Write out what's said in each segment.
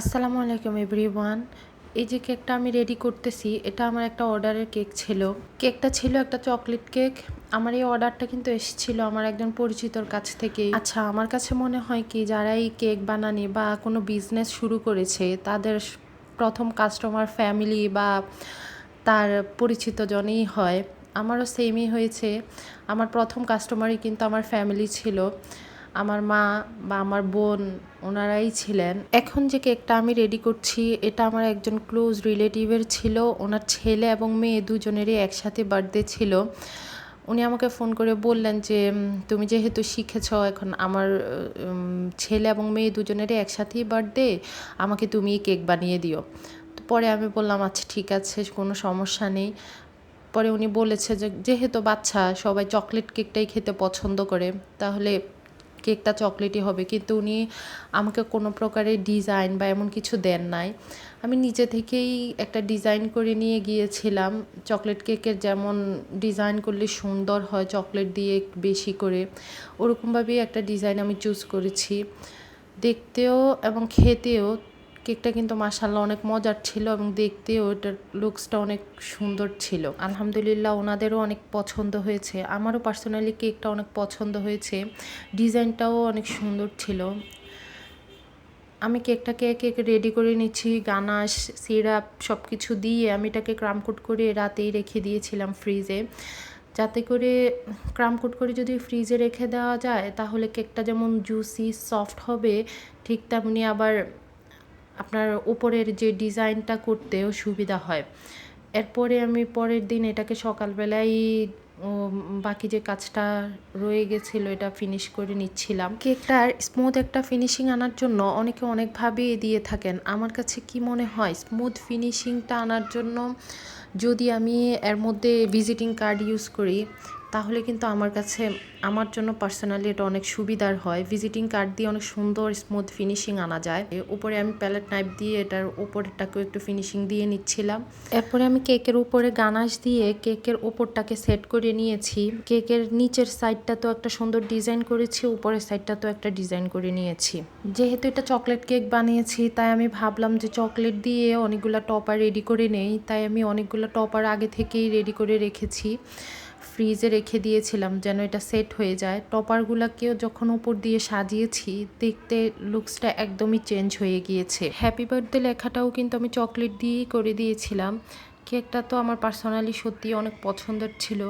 আসসালামু আলাইকুম এভরিওয়ান। এই যে কেকটা আমি রেডি করতেছি, এটা আমার একটা অর্ডারের কেক ছিল। কেকটা ছিল একটা চকলেট কেক আমার এই অর্ডারটা কিন্তু এসেছিল আমার একজন পরিচিতর কাছ থেকে। আচ্ছা আমার কাছে মনে হয় কি, যারা এই কেক বানানি বা কোনো বিজনেস শুরু করেছে, তাদের প্রথম কাস্টমার ফ্যামিলি বা তার পরিচিত জনেই হয়। আমারও সেমই হয়েছে। আমার প্রথম কাস্টমারই কিন্তু আমার ফ্যামিলি ছিল। আমার মা বা আমার বোন, ওনারাই ছিলেন। এখন যে কেকটা আমি রেডি করছি, এটা আমার একজন ক্লোজ রিলেটিভের ছিল। ওনার ছেলে এবং মেয়ে দুজনেরই একসাথে বার্থডে ছিল। উনি আমাকে ফোন করে বললেন যে তুমি যেহেতু শিখেছ, এখন আমার ছেলে এবং মেয়ে দুজনেরই একসাথেই বার্থডে আমাকে তুমি কেক বানিয়ে দিও। তো পরে আমি বললাম আচ্ছা ঠিক আছে, কোনো সমস্যা নেই। পরে উনি বলেছে যে, যেহেতু বাচ্চা, সবাই চকলেট কেকটাই খেতে পছন্দ করে, তাহলে কেকটা চকলেটই হবে, কিন্তু উনি আমাকে কোনো প্রকারের ডিজাইন বা এমন কিছু দেন নাই। আমি নিজে থেকেই একটা ডিজাইন করে নিয়ে গিয়েছিলাম। চকলেট কেকের যেমন ডিজাইন করলে সুন্দর হয়, চকলেট দিয়ে বেশি করে, ওরকমভাবেই একটা ডিজাইন আমি চুজ করেছি। দেখতেও এবং খেতেও কেকটা কিন্তু মাসাল্লাহ অনেক মজার ছিল এবং দেখতে এটার লুকসটা অনেক সুন্দর ছিল। আলহামদুলিল্লাহ ওনাদেরও অনেক পছন্দ হয়েছে। আমারও পার্সোনালি কেকটা অনেক পছন্দ হয়েছে। ডিজাইনটাও অনেক সুন্দর ছিল। আমি কেকটাকে কেক রেডি করে নিচ্ছি, গানাশ সিরাপ সব কিছু দিয়ে আমি এটাকে ক্রামকুট করে রাতেই রেখে দিয়েছিলাম ফ্রিজে যাতে করে ক্রামকুট করে যদি ফ্রিজে রেখে দেওয়া যায়, তাহলে কেকটা যেমন জুসি সফট হবে, ঠিক তেমনি আবার আপনার উপরের যে ডিজাইনটা করতেও সুবিধা হয়। এরপরে আমি পরের দিন এটাকে সকালবেলায় উম, বাকি যে কাজটা রয়ে গেছিল এটা ফিনিশ করে নিচ্ছিলাম। কেকটার স্মুথ একটা ফিনিশিং আনার জন্য অনেকে অনেকভাবেই দিয়ে থাকেন। আমার কাছে কি মনে হয় স্মুথ ফিনিশিংটা আনার জন্য যদি আমি এর মধ্যে ভিজিটিং কার্ড ইউজ করি তাহলে কিন্তু আমার কাছে, আমার জন্য পার্সোনালি এটা অনেক সুবিধার হয়। ভিজিটিং কার্ড দিয়ে অনেক সুন্দর স্মুথ ফিনিশিং আনা যায়। উপরে আমি প্যালেট নাইফ দিয়ে এটার উপরটাকেও একটু ফিনিশিং দিয়ে নিচ্ছিলাম। এরপরে আমি কেকের উপরে গানাশ দিয়ে কেকের উপরটাকে সেট করে নিয়েছি। কেকের নিচের সাইডটা তো একটা সুন্দর ডিজাইন করেছি, উপরের সাইডটা তো একটা ডিজাইন করে নিয়েছি। যেহেতু এটা চকলেট কেক বানিয়েছি, তাই আমি ভাবলাম যে চকলেট দিয়ে অনেকগুলো টপার রেডি করে নেই। তাই আমি অনেকগুলো টপার আগে থেকেই রেডি করে রেখেছি। ফ্রিজে রেখে দিয়েছিলাম যেন এটা সেট হয়ে যায়। টপারগুলোকেও যখন উপর দিয়ে সাজিয়েছি, দেখতে লুকসটা একদমই চেঞ্জ হয়ে গিয়েছে। হ্যাপি বার্থডে লেখাটাও কিন্তু আমি চকলেট দিয়েই করে দিয়েছিলাম। কেকটা তো আমার পার্সোনালি সত্যি অনেক পছন্দের ছিল।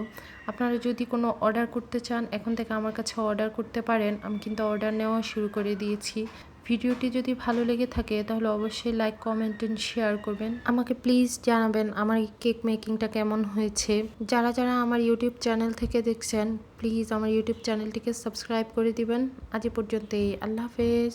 আপনারা যদি কোনো অর্ডার করতে চান, এখন থেকে আমার কাছে অর্ডার করতে পারেন। আমি কিন্তু অর্ডার নেওয়া শুরু করে দিয়েছি। ভিডিওটি যদি ভালো লেগে থাকে, তাহলে অবশ্যই লাইক কমেন্ট এন্ড শেয়ার করবেন। আমাকে প্লিজ জানাবেন আমার এই কেক মেকিংটা কেমন হয়েছে। যারা যারা আমার ইউটিউব চ্যানেল থেকে দেখছেন প্লিজ আমার ইউটিউব চ্যানেলটিকে সাবস্ক্রাইব করে দিবেন। আজ পর্যন্তই। আল্লাহ হাফেজ।